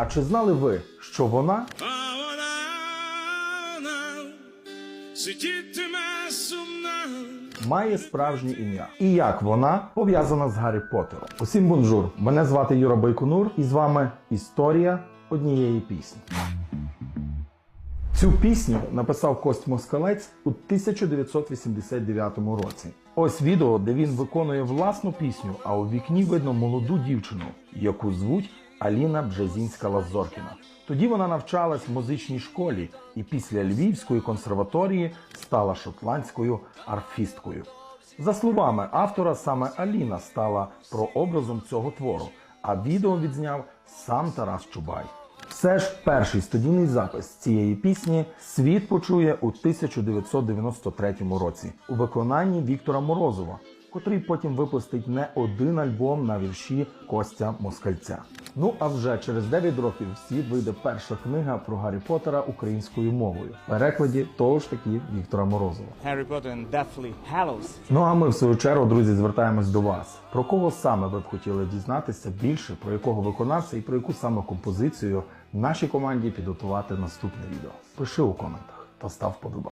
А чи знали ви, що вона А вона, вона сидітиме сумна. має справжнє ім'я? І як вона пов'язана з Гаррі Поттером? Усім бонжур! Мене звати Юра Байконур, і з вами історія однієї пісні. Цю пісню написав Кость Москалець у 1989 році. Ось відео, де він виконує власну пісню, а у вікні видно молоду дівчину, яку звуть Аліна Бжезінська Лазоркіна. Тоді вона навчалась в музичній школі і після Львівської консерваторії стала шотландською арфісткою. За словами автора, саме Аліна стала прообразом цього твору, а відео відзняв сам Тарас Чубай. Все ж перший студійний запис цієї пісні світ почує у 1993 році у виконанні Віктора Морозова, котрий потім випустить не один альбом на вірші Костя Москальця. Ну а вже через 9 років в світ вийде перша книга про Гаррі Поттера українською мовою в перекладі того ж таки Віктора Морозова. Harry Potter and Deathly Hallows. Ну а ми в свою чергу, друзі, звертаємось до вас. Про кого саме ви б хотіли дізнатися більше, про якого виконавця і про яку саме композицію нашій команді підготувати наступне відео? Пиши у коментах та став вподобайку.